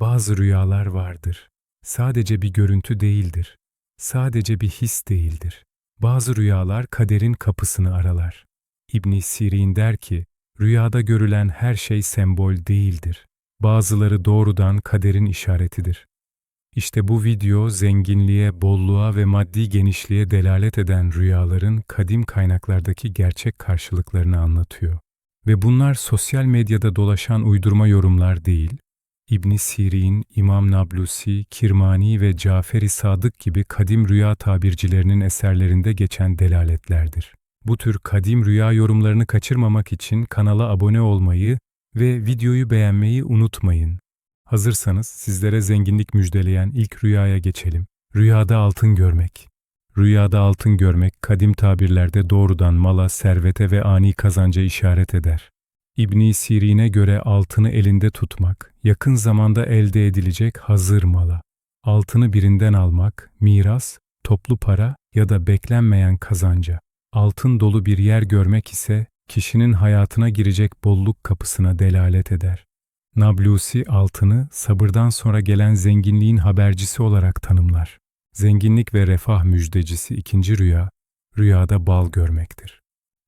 Bazı rüyalar vardır. Sadece bir görüntü değildir. Sadece bir his değildir. Bazı rüyalar kaderin kapısını aralar. İbn Sirin der ki, rüyada görülen her şey sembol değildir. Bazıları doğrudan kaderin işaretidir. İşte bu video zenginliğe, bolluğa ve maddi genişliğe delalet eden rüyaların kadim kaynaklardaki gerçek karşılıklarını anlatıyor. Ve bunlar sosyal medyada dolaşan uydurma yorumlar değil, İbn Sirin, İmam Nablusi, Kirmani ve Caferi Sadık gibi kadim rüya tabircilerinin eserlerinde geçen delaletlerdir. Bu tür kadim rüya yorumlarını kaçırmamak için kanala abone olmayı ve videoyu beğenmeyi unutmayın. Hazırsanız sizlere zenginlik müjdeleyen ilk rüyaya geçelim. Rüyada altın görmek. Rüyada altın görmek kadim tabirlerde doğrudan mala, servete ve ani kazanca işaret eder. İbn Sirin'e göre altını elinde tutmak, yakın zamanda elde edilecek hazır mala. Altını birinden almak, miras, toplu para ya da beklenmeyen kazanca. Altın dolu bir yer görmek ise kişinin hayatına girecek bolluk kapısına delalet eder. Nablusi altını sabırdan sonra gelen zenginliğin habercisi olarak tanımlar. Zenginlik ve refah müjdecisi ikinci rüya, rüyada bal görmektir.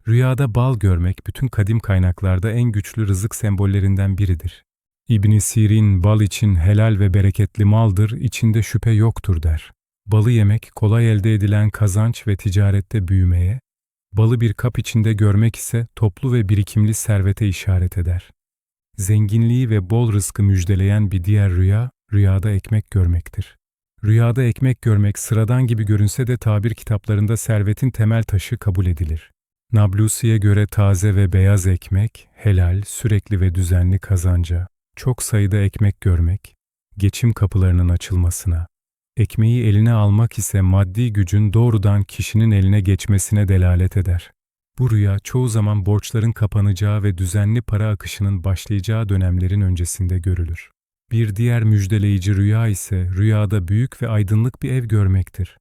Rüyada bal görmek bütün kadim kaynaklarda en güçlü rızık sembollerinden biridir. İbn Sirin bal için helal ve bereketli maldır, içinde şüphe yoktur der. Balı yemek kolay elde edilen kazanç ve ticarette büyümeye, balı bir kap içinde görmek ise toplu ve birikimli servete işaret eder. Zenginliği ve bol rızkı müjdeleyen bir diğer rüya, rüyada ekmek görmektir. Rüyada ekmek görmek sıradan gibi görünse de tabir kitaplarında servetin temel taşı kabul edilir. Nablusi'ye göre taze ve beyaz ekmek, helal, sürekli ve düzenli kazanca, çok sayıda ekmek görmek, geçim kapılarının açılmasına, ekmeği eline almak ise maddi gücün doğrudan kişinin eline geçmesine delalet eder. Bu rüya çoğu zaman borçların kapanacağı ve düzenli para akışının başlayacağı dönemlerin öncesinde görülür. Bir diğer müjdeleyici rüya ise rüyada büyük ve aydınlık bir ev görmektir.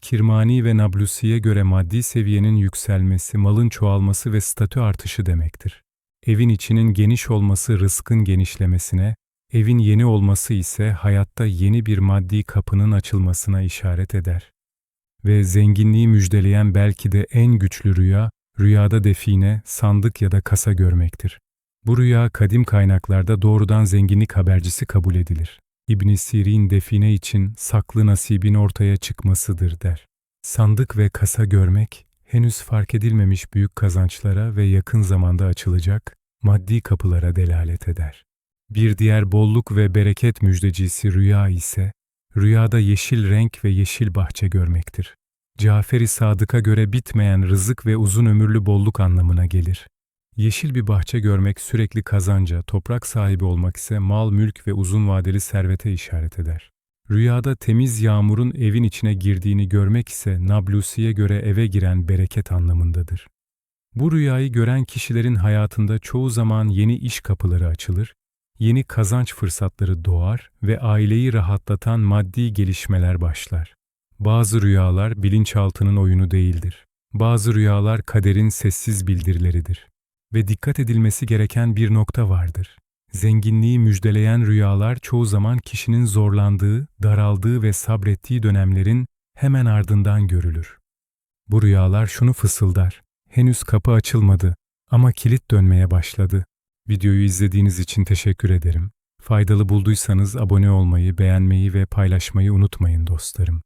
Kirmani ve Nablusi'ye göre maddi seviyenin yükselmesi, malın çoğalması ve statü artışı demektir. Evin içinin geniş olması rızkın genişlemesine, evin yeni olması ise hayatta yeni bir maddi kapının açılmasına işaret eder. Ve zenginliği müjdeleyen belki de en güçlü rüya, rüyada define, sandık ya da kasa görmektir. Bu rüya kadim kaynaklarda doğrudan zenginlik habercisi kabul edilir. İbn Sirin define için saklı nasibin ortaya çıkmasıdır der. Sandık ve kasa görmek, henüz fark edilmemiş büyük kazançlara ve yakın zamanda açılacak maddi kapılara delalet eder. Bir diğer bolluk ve bereket müjdecisi rüya ise, rüyada yeşil renk ve yeşil bahçe görmektir. Caferi Sadık'a göre bitmeyen rızık ve uzun ömürlü bolluk anlamına gelir. Yeşil bir bahçe görmek sürekli kazanca, toprak sahibi olmak ise mal, mülk ve uzun vadeli servete işaret eder. Rüyada temiz yağmurun evin içine girdiğini görmek ise Nablusi'ye göre eve giren bereket anlamındadır. Bu rüyayı gören kişilerin hayatında çoğu zaman yeni iş kapıları açılır, yeni kazanç fırsatları doğar ve aileyi rahatlatan maddi gelişmeler başlar. Bazı rüyalar bilinçaltının oyunu değildir. Bazı rüyalar kaderin sessiz bildirileridir ve dikkat edilmesi gereken bir nokta vardır. Zenginliği müjdeleyen rüyalar çoğu zaman kişinin zorlandığı, daraldığı ve sabrettiği dönemlerin hemen ardından görülür. Bu rüyalar şunu fısıldar. Henüz kapı açılmadı ama kilit dönmeye başladı. Videoyu izlediğiniz için teşekkür ederim. Faydalı bulduysanız abone olmayı, beğenmeyi ve paylaşmayı unutmayın dostlarım.